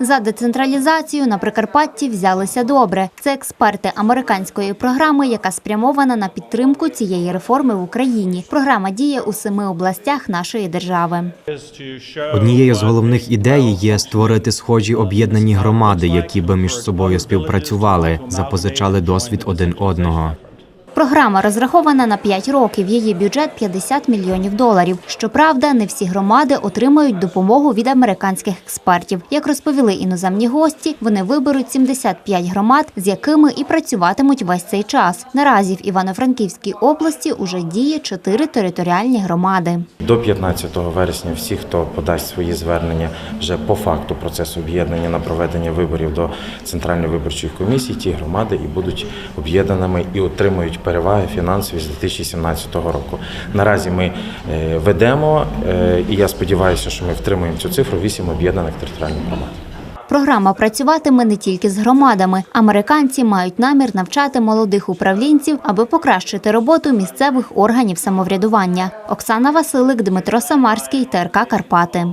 За децентралізацію на Прикарпатті взялися добре. Це експерти американської програми, яка спрямована на підтримку цієї реформи в Україні. Програма діє у семи областях нашої держави. Однією з головних ідей є створити схожі об'єднані громади, які би між собою співпрацювали, запозичали досвід один одного. Програма розрахована на 5 років. Її бюджет 50 мільйонів доларів. Щоправда, не всі громади отримають допомогу від американських експертів. Як розповіли іноземні гості, вони виберуть 75 громад, з якими і працюватимуть весь цей час. Наразі в Івано-Франківській області уже діє 4 територіальні громади. До 15 вересня всі, хто подасть свої звернення вже по факту процесу об'єднання на проведення виборів до Центральної виборчої комісії, ті громади і будуть об'єднаними і отримують переваги фінансові з 2017 року. Наразі ми е, ведемо, е, і я сподіваюся, що ми втримуємо цю цифру 8 об'єднаних територіальних громад. Програма працюватиме не тільки з громадами. Американці мають намір навчати молодих управлінців, аби покращити роботу місцевих органів самоврядування. Оксана Василик, Дмитро Самарський, ТРК Карпати.